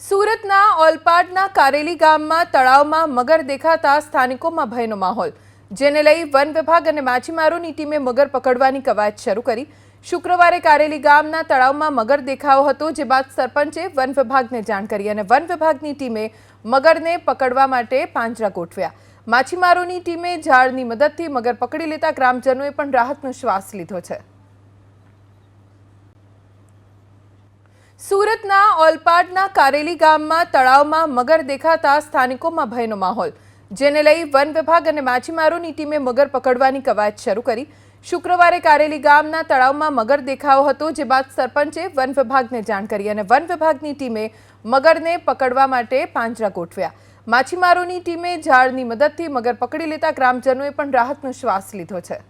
સુરતના ઓલપાડના કારેલી ગામમાં તળાવમાં મગર દેખાતા સ્થાનિકોમાં ભયનો માહોલ. જેને લઈ વન વિભાગ અને માછીમારોની ટીમે મગર પકડવાની કવાયત શરૂ કરી. શુક્રવારે કારેલી ગામના તળાવમાં મગર દેખાયો હતો, જે બાદ સરપંચે વન વિભાગને જાણ કરી અને વન વિભાગની ટીમે મગરને પકડવા માટે પાંજરા ગોઠવ્યા. માછીમારોની ટીમે ઝાડની મદદથી મગર પકડી લેતા ગ્રામજનોએ પણ રાહતનો શ્વાસ લીધો છે. સુરતના ઓલપાડના કારેલી ગામમાં તળાવમાં મગર દેખાતા સ્થાનિકોમાં ભયનો માહોલ. જેને લઈ વન વિભાગ અને માછીમારોની ટીમે મગર પકડવાની કવાયત શરૂ કરી. શુક્રવારે કારેલી ગામના તળાવમાં મગર દેખાયો હતો, જે બાદ સરપંચે વન વિભાગને જાણ કરી અને વન વિભાગની ટીમે મગરને પકડવા માટે પાંજરા ગોઠવ્યા. માછીમારોની ટીમે ઝાડની મદદથી મગર પકડી લેતા ગ્રામજનોએ પણ રાહતનો શ્વાસ લીધો છે.